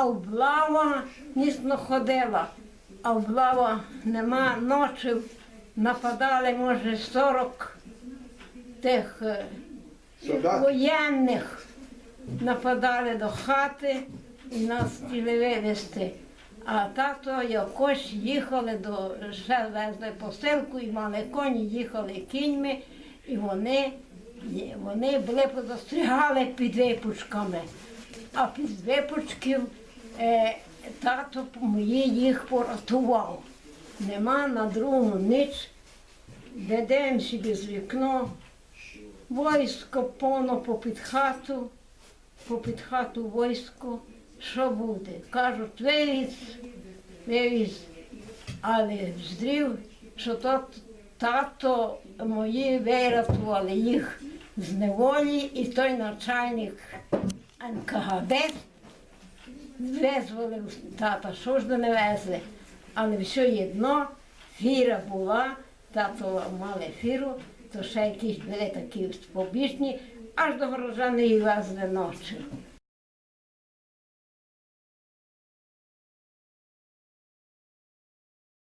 а облава міцно ходила, а облава нема ночі. Нападали, може, 40 тих е, Солдат? воєнних нападали до хати і нас хотіли вивезти. А тато якось їхали до ще везли посилку і мали коні, їхали кіньми, і вони, вони були позастрягали під випучками. А під випучків тато мої їх порятував. Нема на другу ніч, де дивимося без вікно, Войско повно попід хату, попід хату войско. Що буде? Кажуть, вивіз, вивіз. Але здрів, що то тато мої вирятували їх з неволі, і той начальник НКГБ визволив тата, що ж до не везли. Але все одно фіра була, тато мали фіру, то ще якісь були такі побічні, аж до горожани і везли ночі.